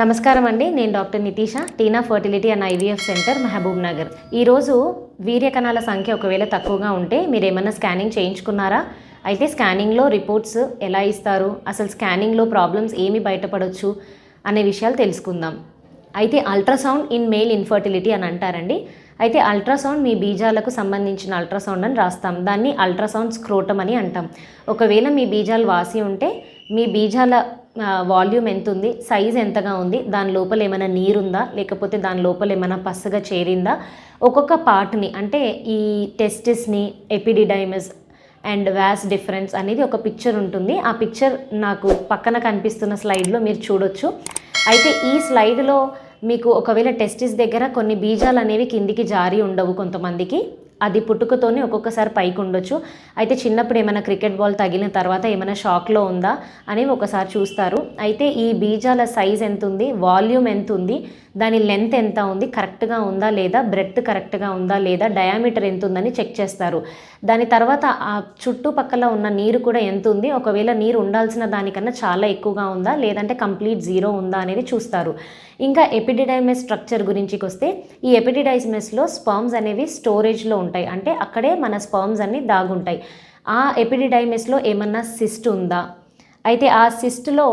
నమస్కారం అండి. నేను doctor Nitisha Teena fertility and IVF centre Mahabubnagar. ఈరోజు వీర్య కణాల సంఖ్య ఒకవేళ తక్కువగా ఉంటే మీరు ఏమైనా స్కానింగ్ చేయించుకున్నారా? అయితే స్కానింగ్లో రిపోర్ట్స్ ఎలా ఇస్తారు? అసలు స్కానింగ్లో ప్రాబ్లమ్స్ ఏమి బయటపడవచ్చు అనే విషయాలు తెలుసుకుందాం. అయితే అల్ట్రాసౌండ్ ఇన్ మేల్ ఇన్ఫర్టిలిటీ అని అంటారండి. అయితే అల్ట్రాసౌండ్ మీ బీజాలకు సంబంధించిన అల్ట్రాసౌండ్ అని రాస్తాం. దాన్ని అల్ట్రాసౌండ్ స్క్రోటం అని అంటాం. ఒకవేళ మీ బీజాలు వాసి ఉంటే మీ బీజాల వాల్యూమ్ ఎంత ఉంది సైజ్ ఎంతగా ఉంది దాని లోపల ఏమైనా నీరుందా లేకపోతే దాని లోపల ఏమైనా పచ్చగా చేరిందా? ఒక్కొక్క పార్ట్ని అంటే ఈ టెస్టిస్ని ఎపిడిడైమస్ అండ్ వ్యాస్ డిఫరెన్స్ అనేది ఒక పిక్చర్ ఉంటుంది. ఆ పిక్చర్ నాకు పక్కన కనిపిస్తున్న స్లైడ్లో మీరు చూడొచ్చు. అయితే ఈ స్లైడ్లో మీకు ఒకవేళ టెస్టిస్ దగ్గర కొన్ని బీజాలు అనేవి కిందికి జారి ఉండవు కొంతమందికి. అది పుట్టుకతోనే ఒక్కొక్కసారి పైకి ఉండొచ్చు అయితే చిన్నప్పుడు ఏమైనా క్రికెట్ బాల్ తగిలిన తర్వాత ఏమైనా షాక్లో ఉందా అనేవి ఒకసారి చూస్తారు. అయితే ఈ బీజాల సైజ్ ఎంత ఉంది వాల్యూమ్ ఎంత ఉంది దాని లెంత్ ఎంత ఉంది? కరెక్ట్గా ఉందా లేదా? బ్రెడ్త్ కరెక్ట్గా ఉందా లేదా? డయామీటర్ ఎంత ఉందని చెక్ చేస్తారు. దాని తర్వాత ఆ చుట్టుపక్కల ఉన్న నీరు కూడా ఎంత ఉంది ఒకవేళ నీరు ఉండాల్సిన దానికన్నా చాలా ఎక్కువగా ఉందా? లేదంటే కంప్లీట్ జీరో ఉందా అనేది చూస్తారు. ఇంకా ఎపిడిడైమస్ స్ట్రక్చర్ గురించికి వస్తే ఈ ఎపిడిడైమస్లో స్పర్మ్స్ అనేవి స్టోరేజ్లో ఉంటాయి. అంటే అక్కడే మన స్పర్మ్స్ అన్ని దాగుంటాయి. ఆ ఎపిడిడైమిస్లో ఏమన్నా సిస్ట్ ఉందా? అయితే ఆ సిస్ట్లో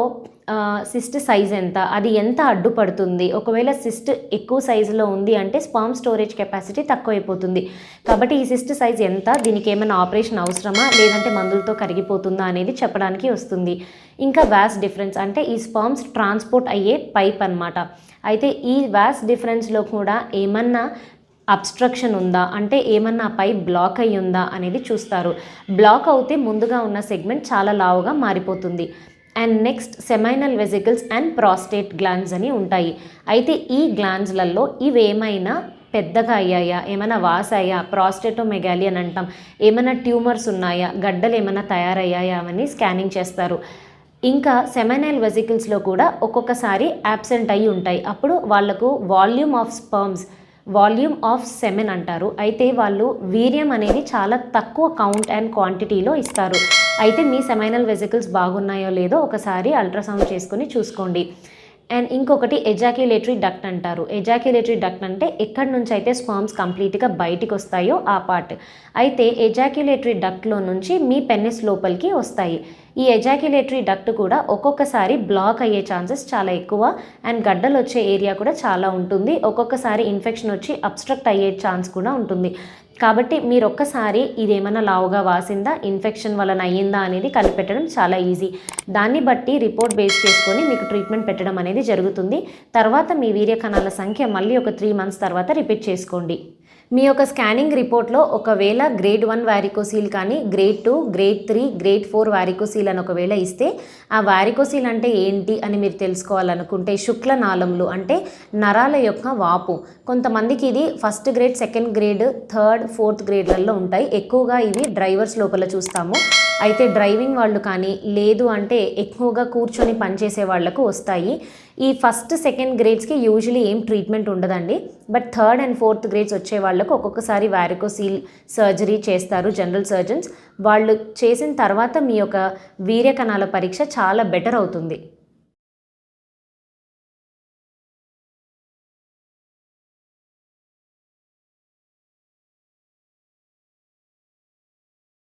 సిస్ట్ సైజ్ ఎంత? అది ఎంత అడ్డుపడుతుంది? ఒకవేళ సిస్ట్ ఎక్కువ సైజులో ఉంది అంటే స్పామ్ స్టోరేజ్ కెపాసిటీ తక్కువైపోతుంది. కాబట్టి ఈ సిస్ట్ సైజ్ ఎంత? దీనికి ఏమైనా ఆపరేషన్ అవసరమా? లేదంటే మందులతో కరిగిపోతుందా అనేది చెప్పడానికి వస్తుంది. ఇంకా వ్యాస్ డిఫరెన్స్ అంటే ఈ స్పామ్స్ ట్రాన్స్పోర్ట్ అయ్యే పైప్ అనమాట అయితే ఈ వ్యాస్ డిఫరెన్స్లో కూడా ఏమన్నా అబ్స్ట్రక్షన్ ఉందా? అంటే ఏమన్నా పై బ్లాక్ అయి ఉందా అనేది చూస్తారు. బ్లాక్ అవుతే ముందుగా ఉన్న సెగ్మెంట్ చాలా లావుగా మారిపోతుంది. And next seminal vesicles and prostate glands అని ఉంటాయి. అయితే ఈ గ్లాండ్స్లలో ఇవేమైనా పెద్దగా అయ్యాయా? ఏమైనా వాసాయా? ప్రాస్టేటోమెగాలి అని అంటాం. ఏమైనా ట్యూమర్స్ ఉన్నాయా? గడ్డలు ఏమైనా తయారయ్యాయా? అని స్కానింగ్ చేస్తారు. ఇంకా సెమైనల్ వెజికల్స్లో కూడా ఒక్కొక్కసారి యాబ్సెంట్ అయి ఉంటాయి. అప్పుడు వాళ్ళకు volume of sperms volume of semen అంటారు. అయితే వాళ్ళు వీర్యం అనేది చాలా తక్కువ కౌంట్ అండ్ క్వాంటిటీలో ఇస్తారు. అయితే మీ సెమైనల్ వెజికల్స్ బాగున్నాయో లేదో ఒకసారి అల్ట్రాసౌండ్ చేసుకుని చూసుకోండి. అండ్ ఇంకొకటి ఎజాక్యులేటరీ డక్ట్ అంటారు. ఎజాక్యులేటరీ డక్ట్ అంటే ఎక్కడి నుంచి అయితే స్పామ్స్ కంప్లీట్గా బయటికి వస్తాయో ఆ పార్ట్ అయితే ఎజాక్యులేటరీ డక్ట్లో నుంచి మీ పెన్నిస్ లోపలికి వస్తాయి. ఈ ఎజాక్యులేటరీ డక్ట్ కూడా ఒక్కొక్కసారి బ్లాక్ అయ్యే ఛాన్సెస్ చాలా ఎక్కువ అండ్ గడ్డలు వచ్చే ఏరియా కూడా చాలా ఉంటుంది. ఒక్కొక్కసారి ఇన్ఫెక్షన్ వచ్చి అబ్స్ట్రక్ట్ అయ్యే ఛాన్స్ కూడా ఉంటుంది. కాబట్టి మీరు ఒక్కసారి ఇది ఏమైనా లావుగా వాసిందా? ఇన్ఫెక్షన్ వలన అయ్యిందా అనేది కనిపెట్టడం చాలా ఈజీ. దాన్ని బట్టి రిపోర్ట్ బేస్ చేసుకొని మీకు ట్రీట్మెంట్ పెట్టడం అనేది జరుగుతుంది. తర్వాత మీ వీర్యకణాల సంఖ్య మళ్ళీ ఒక త్రీ మంత్స్ తర్వాత రిపీట్ చేసుకోండి. మీ యొక్క స్కానింగ్ రిపోర్ట్లో ఒకవేళ గ్రేడ్ వన్ వారికోసీల్ కానీ grade two grade three grade four varicocele అని ఒకవేళ ఇస్తే ఆ వారికోసీల్ అంటే ఏంటి అని మీరు తెలుసుకోవాలనుకుంటే శుక్ల నాళములు అంటే నరాల యొక్క వాపు. కొంతమందికి ఇది first grade second grade third fourth గ్రేడ్లలో ఉంటాయి. ఎక్కువగా ఇవి డ్రైవర్స్ లోపల చూస్తాము. అయితే డ్రైవింగ్ వాళ్ళు కానీ లేదు అంటే ఎక్కువగా కూర్చొని పనిచేసే వాళ్ళకు వస్తాయి. ఈ ఫస్ట్ సెకండ్ గ్రేడ్స్కి యూజువలీ ఏం ట్రీట్మెంట్ ఉండదండి. But third and fourth grades వచ్చే వాళ్ళకు ఒక్కొక్కసారి వ్యారికోసీల్ సర్జరీ చేస్తారు జనరల్ సర్జన్స్. వాళ్ళు చేసిన తర్వాత మీ యొక్క వీర్యకణాల పరీక్ష చాలా బెటర్ అవుతుంది.